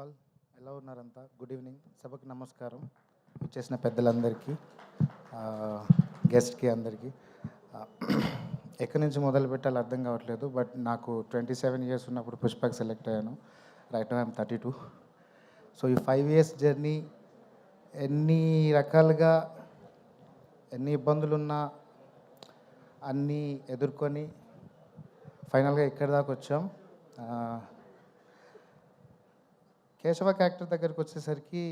All ఎలా ఉన్నారంతా? Good evening సభకు నమస్కారం. వచ్చేసిన పెద్దలందరికీ గెస్ట్కి అందరికీ. ఎక్కడి నుంచి మొదలు పెట్టాలో అర్థం కావట్లేదు బట్ నాకు ట్వంటీ సెవెన్ ఇయర్స్ ఉన్నప్పుడు పుష్పక్ సెలెక్ట్ అయ్యాను. Right I'm thirty two so ఈ ఫైవ్ ఇయర్స్ జర్నీ ఎన్ని రకాలుగా ఎన్ని ఇబ్బందులు ఉన్నా అన్నీ ఎదుర్కొని ఫైనల్గా ఇక్కడి దాకా వచ్చాం? కేశవ క్యారెక్టర్ దగ్గరికి వచ్చేసరికి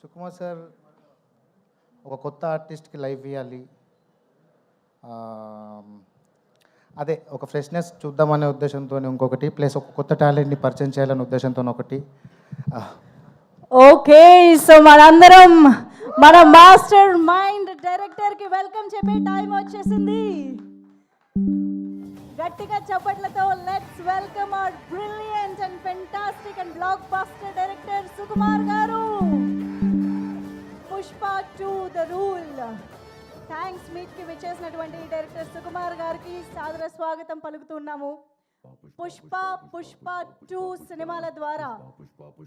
సుకుమార్ సార్ ఒక కొత్త ఆర్టిస్ట్కి లైఫ్ ఇవ్వాలి అదే ఒక ఫ్రెష్నెస్ చూద్దామనే ఉద్దేశంతో ఇంకొకటి ప్లస్ ఒక కొత్త టాలెంట్ని పరిచయం చేయాలనే ఉద్దేశంతో ఒకటి. ఓకే సో మనందరం మన మాస్టర్ మైండ్ డైరెక్టర్కి వెల్కమ్ చెప్పే టైం వచ్చేసింది. గట్టిగా చప్పట్లతో let's welcome our brilliant and fantastic and blockbuster director Sukumar garu. Pushpa two the rule thanks మీట్కి విచ్చేసినటువంటి డైరెక్టర్ సుకుమార్ గారికి సాదర స్వాగతం పలుకుతున్నాము. పుష్ప పుష్ప టూ సినిమాల ద్వారా.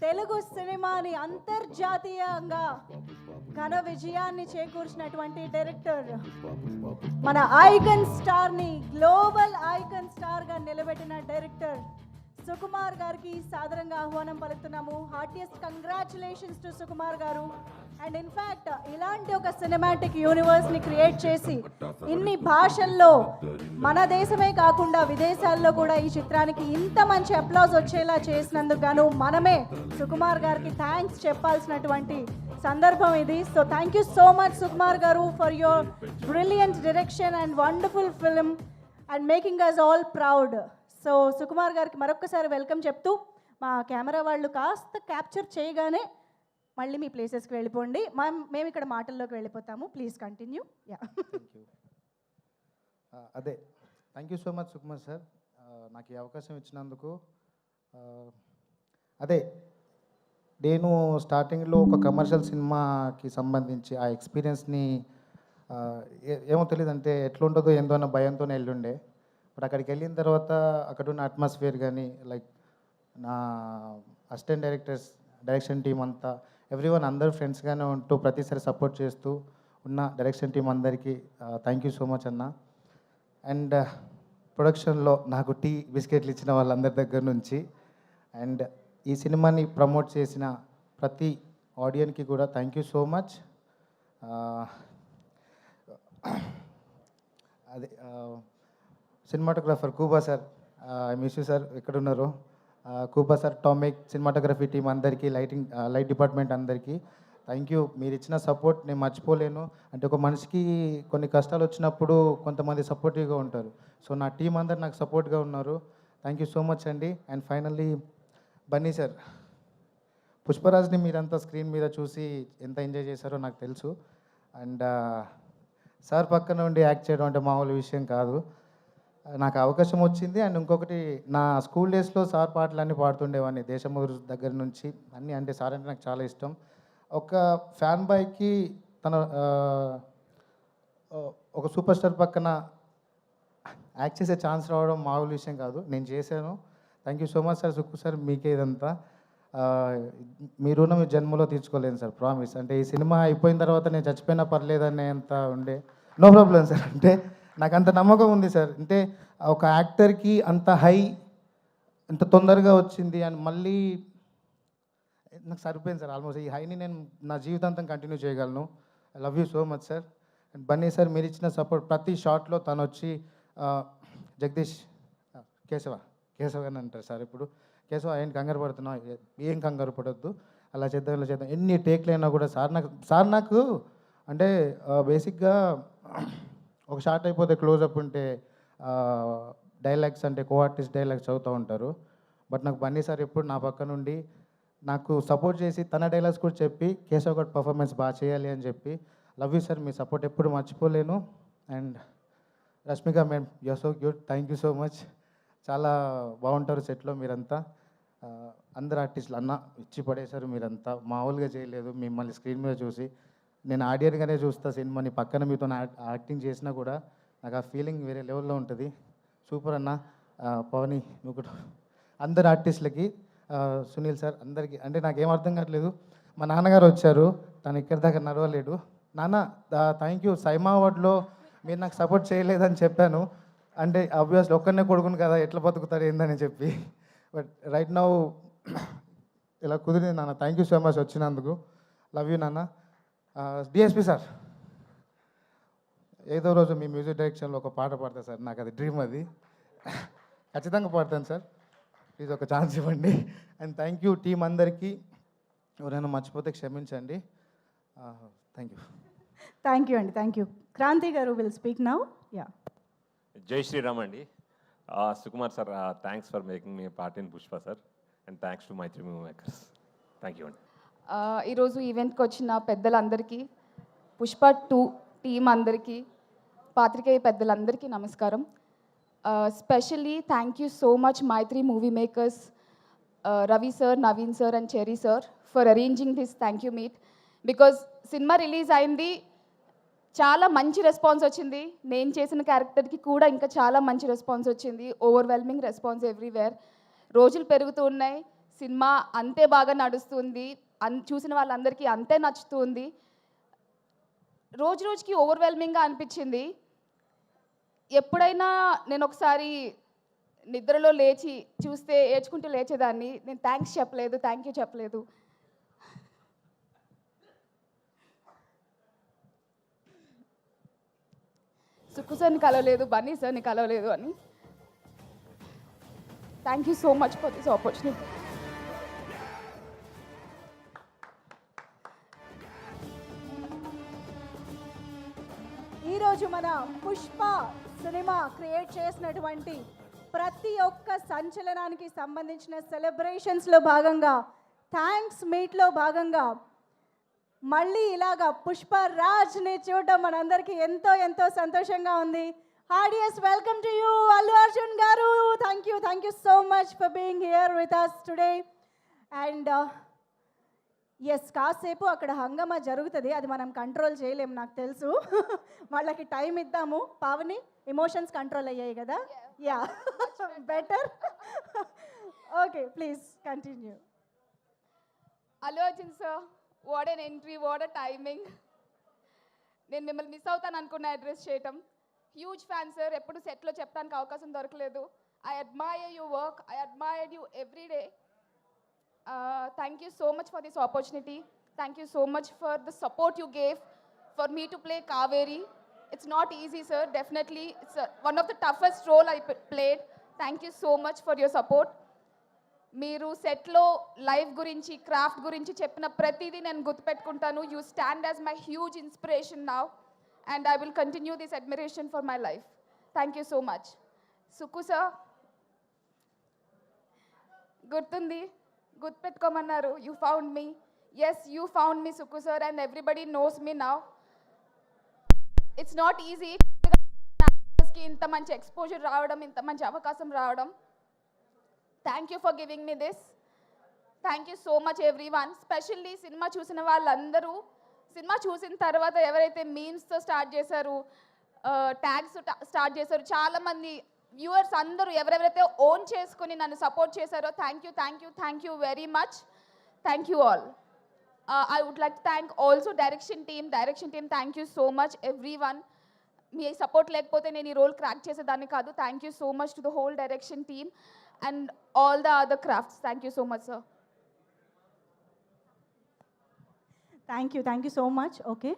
తెలుగు సినిమాని అంతర్జాతీయంగా ఘన విజయాన్ని చేకూర్చినటువంటి డైరెక్టర్ మన ఐకన్ స్టార్ని గ్లోబల్ ఐకన్ స్టార్గా నిలబెట్టిన డైరెక్టర్ సుకుమార్ గారికి సాదరంగా ఆహ్వానం పలుకుతున్నాము. Heartiest congratulations to Sukumar garu. And in fact ఇలాంటి ఒక సినిమాటిక్ యూనివర్స్ని క్రియేట్ చేసి ఇన్ని భాషల్లో మన దేశమే కాకుండా విదేశాల్లో కూడా ఈ చిత్రానికి ఇంత మంచి అప్లాజ్ వచ్చేలా చేసినందుకు గాను మనమే సుకుమార్ గారికి థ్యాంక్స్ చెప్పాల్సినటువంటి సందర్భం ఇది. So thank you so much Sukumar garu for your brilliant direction and wonderful film and making us all proud so Sukumar గారికి మరొకసారి వెల్కమ్ చెప్తూ మా కెమెరా వాళ్ళు కాస్త క్యాప్చర్ చేయగానే మళ్ళీ మీ ప్లేసెస్కి వెళ్ళిపోండి. మా మేము ఇక్కడ మాటల్లోకి వెళ్ళిపోతాము. Please continue yeah thank you అదే. Thank you so much Sukumar sir నాకు ఈ అవకాశం ఇచ్చినందుకు uh, అదే. నేను స్టార్టింగ్లో ఒక కమర్షియల్ సినిమాకి సంబంధించి ఆ ఎక్స్పీరియన్స్ని ఏమో తెలియదు అంటే ఎట్లుంటుందో ఏందో అన్న భయంతోనే వెళ్ళుండే బట్ అక్కడికి వెళ్ళిన తర్వాత అక్కడ ఉన్న అట్మాస్ఫియర్ కానీ లైక్ నా అసిస్టెంట్ డైరెక్టర్స్ డైరెక్షన్ టీం అంతా ఎవ్రీ వన్ అందరు ఫ్రెండ్స్గానే ఉంటూ ప్రతిసారి సపోర్ట్ చేస్తూ ఉన్న డైరెక్షన్ టీం అందరికీ థ్యాంక్ యూ సో మచ్ అన్న. అండ్ ప్రొడక్షన్లో నాకు టీ బిస్కెట్లు ఇచ్చిన వాళ్ళందరి దగ్గర నుంచి అండ్ ఈ సినిమాని ప్రమోట్ చేసిన ప్రతి ఆడియన్కి కూడా థ్యాంక్ యూ సో మచ్ అదే cinematographer Kuba sir I miss you sir ఎక్కడున్నారు? కూబా సార్ టామిక్ సినిమాటోగ్రఫీ టీం అందరికీ లైటింగ్ లైట్ డిపార్ట్మెంట్ అందరికీ థ్యాంక్ యూ. మీరు ఇచ్చిన సపోర్ట్ నేను మర్చిపోలేను. అంటే ఒక మనిషికి కొన్ని కష్టాలు వచ్చినప్పుడు కొంతమంది సపోర్టివ్గా ఉంటారు. సో నా టీం అందరు నాకు సపోర్ట్గా ఉన్నారు. థ్యాంక్ యూ సో మచ్ అండి. అండ్ ఫైనల్లీ బన్నీ సార్ పుష్పరాజ్ని మీరంతా స్క్రీన్ మీద చూసి ఎంత ఎంజాయ్ చేశారో నాకు తెలుసు. అండ్ సార్ పక్కన ఉండి యాక్ట్ చేయడం అంటే మామూలు విషయం కాదు. నాకు అవకాశం వచ్చింది. అండ్ ఇంకొకటి నా స్కూల్ డేస్లో సార్ పాటలు అన్నీ పాడుతుండేవాడిని దేశమూరు దగ్గర నుంచి. అన్నీ అంటే సార్ అంటే నాకు చాలా ఇష్టం. ఒక ఫ్యాన్ బాయ్కి తన ఒక సూపర్ స్టార్ పక్కన యాక్ట్ చేసే ఛాన్స్ రావడం మామూలు విషయం కాదు. నేను చేశాను. Thank you so much sir Sukku sir మీకే ఇదంతా. మీ రుణం జన్మలో తీర్చుకోలేను సార్ ప్రామిస్ అంటే ఈ సినిమా అయిపోయిన తర్వాత నేను చచ్చిపోయినా పర్లేదనే అంత ఉండే నో ప్రాబ్లం సార్. అంటే నాకు అంత నమ్మకం ఉంది సార్. అంటే ఒక యాక్టర్కి అంత హై అంత తొందరగా వచ్చింది అని మళ్ళీ నాకు సరిపోయింది సార్ ఆల్మోస్ట్ ఈ హైని నేను నా జీవితాంతం కంటిన్యూ చేయగలను. I love you so much sir and Bunny sir మీరు ఇచ్చిన సపోర్ట్ ప్రతి షాట్లో తను వచ్చి జగదీష్ కేశవ కేశవ అని అంటారు సార్ ఇప్పుడు. కేశవ ఏం కంగారు పడుతున్నావు? ఏం కంగారు పడొద్దు? అలా చేద్దాం ఇలా చేద్దాం. ఎన్ని టేక్లు అయినా కూడా సార్ నాకు సార్ నాకు అంటే బేసిక్గా ఒక షార్ట్ అయిపోతే క్లోజప్ ఉంటే డైలాగ్స్ అంటే కో ఆర్టిస్ట్ డైలాగ్స్ చదువుతూ ఉంటారు. బట్ నాకు బన్నీ సార్ ఎప్పుడు నా పక్క నుండి నాకు సపోర్ట్ చేసి తన డైలాగ్స్ కూడా చెప్పి కేశవ్ గడ్ పర్ఫార్మెన్స్ బాగా చేయాలి అని చెప్పి లవ్ యూ సార్ మీ సపోర్ట్ ఎప్పుడు మర్చిపోలేను. And Rashmika madam you so cute. Thank you so much. చాలా బాగుంటారు సెట్లో మీరంతా. అందరు ఆర్టిస్టులు అన్న ఇచ్చి పడేశారు మీరంతా. మామూలుగా చేయలేదు మిమ్మల్ని స్క్రీన్ మీద చూసి. నేను ఆడియన్గానే చూస్తా సినిమాని పక్కన మీతో యాక్టింగ్ చేసినా కూడా నాకు ఆ ఫీలింగ్ వేరే లెవెల్లో ఉంటుంది. సూపర్ అన్న. పవని నువ్వు కూడా అందరు ఆర్టిస్టులకి సునీల్ సార్ అందరికీ అంటే నాకు ఏం అర్థం కావట్లేదు. మా నాన్నగారు వచ్చారు తను ఇక్కడి దాకా నడవలేడు. నాన్న థ్యాంక్ యూ సైమా అవార్డ్లో మీరు నాకు సపోర్ట్ చేయలేదని చెప్పాను. అంటే అబ్వియస్లీ ఒక్కరినే కొడుకును కదా ఎట్లా బతుకుతారు ఏందని చెప్పి. బట్ రైట్ నౌ ఇలా కుదిరింది నాన్న. థ్యాంక్ యూ సో మచ్ వచ్చినందుకు. లవ్ యూ నాన్న. డిఎస్పి సార్ ఏదో రోజు మీ మ్యూజిక్ డైరెక్షన్లో ఒక పాట పాడతా సార్. నాకు అది డ్రీమ్ అది. ఖచ్చితంగా పాడతాను సార్. ప్లీజ్ ఒక ఛాన్స్ ఇవ్వండి. అండ్ థ్యాంక్ యూ టీం అందరికీ. ఎవరైనా మర్చిపోతే క్షమించండి. థ్యాంక్ యూ థ్యాంక్ యూ అండి. థ్యాంక్ యూ క్రాంతి గారు విల్ స్పీక్ నౌ యా జై శ్రీరామ్ అండి. Sukumar sir thanks for making me part in Pushpa sir and thanks to my three movie makers thank you అండి. ఈరోజు ఈవెంట్కి వచ్చిన పెద్దలందరికీ పుష్ప టూ టీం అందరికీ పాత్రికేయ పెద్దలందరికీ నమస్కారం. Specially thank you so much Mythri movie makers Ravi sir Naveen sir and Cherry sir for arranging this thank you meet because cinema release అయింది చాలా మంచి రెస్పాన్స్ వచ్చింది. నేను చేసిన క్యారెక్టర్కి కూడా ఇంకా చాలా మంచి రెస్పాన్స్ వచ్చింది. ఓవర్వెల్మింగ్ రెస్పాన్స్ ఎవ్రీవేర్ రోజులు పెరుగుతూ ఉన్నాయి. సినిమా అంతే బాగా నడుస్తుంది. అన్ చూసిన వాళ్ళందరికీ అంతే నచ్చుతుంది. రోజు రోజుకి ఓవర్వెల్మింగ్గా అనిపించింది. ఎప్పుడైనా నేను ఒకసారి నిద్రలో లేచి చూస్తే ఏడ్చుకుంటూ లేచేదాన్ని. నేను థ్యాంక్స్ చెప్పలేదు థ్యాంక్ యూ చెప్పలేదు. సుక్కు సార్ని కలవలేదు బన్నీ సార్ని కలవలేదు అని. Thank you so much for this opportunity ఈరోజు మన పుష్ప సినిమా క్రియేట్ చేసినటువంటి ప్రతి ఒక్క సంచలనానికి సంబంధించిన సెలబ్రేషన్స్లో భాగంగా థ్యాంక్స్ మీట్లో భాగంగా మళ్ళీ ఇలాగా పుష్ప రాజ్ని చూడడం మనందరికీ ఎంతో ఎంతో సంతోషంగా ఉంది. Heartiest welcome to you Allu Arjun గారు. Thank you thank you so much for being here with us today and yes కాసేపు అక్కడ హంగమా జరుగుతుంది. అది మనం కంట్రోల్ చేయలేం నాకు తెలుసు. వాళ్ళకి టైం ఇద్దాము. పావని ఎమోషన్స్ కంట్రోల్ అయ్యాయి కదా? Yeah better okay please continue Allu Arjun sir what an entry what uh timing నేను మిమ్మల్ని మిస్ అవుతాను అనుకున్న అడ్రస్ చేయటం. హ్యూజ్ ఫ్యాన్ సార్ ఎప్పుడు సెట్లో చెప్పడానికి అవకాశం దొరకలేదు. I admire you work I admire you every day thank you so much for this opportunity thank you so much for the support you gave for me to play Kaveri it's not easy sir definitely it's one of the toughest role I played thank you so much for your support మీరు సెట్లో life గురించి craft గురించి చెప్పిన ప్రతిదీ నేను గుర్తుపెట్టుకుంటాను you stand as my huge inspiration now and I will continue this admiration for my life thank you so much Sukku sir గుర్తుంది గుర్తుపెట్టుకోమన్నారు you found me yes you found me Sukku sir and everybody knows me now it's not easy ఇంత మంచి exposure రావడం ఇంత మంచి అవకాశం రావడం thank you for giving me this thank you so much everyone specially cinema చూసిన వాళ్ళందరూ cinema చూసిన తర్వాత ఎవరైతే మీమ్స్తో స్టార్ట్ చేశారు ట్యాగ్స్ స్టార్ట్ చేశారు చాలామంది వ్యూవర్స్ అందరూ ఎవరెవరైతే ఓన్ చేసుకుని నన్ను సపోర్ట్ చేశారో thank you thank you thank you very much thank you all I would like thank also direction team direction team thank you so much everyone me support లేకపోతే నేను ఈ రోల్ క్రాక్ చేసేదాన్ని కాదు. Thank you so much to the whole direction team and all the other crafts. Thank you so much, sir. Thank you. Thank you so much. Okay.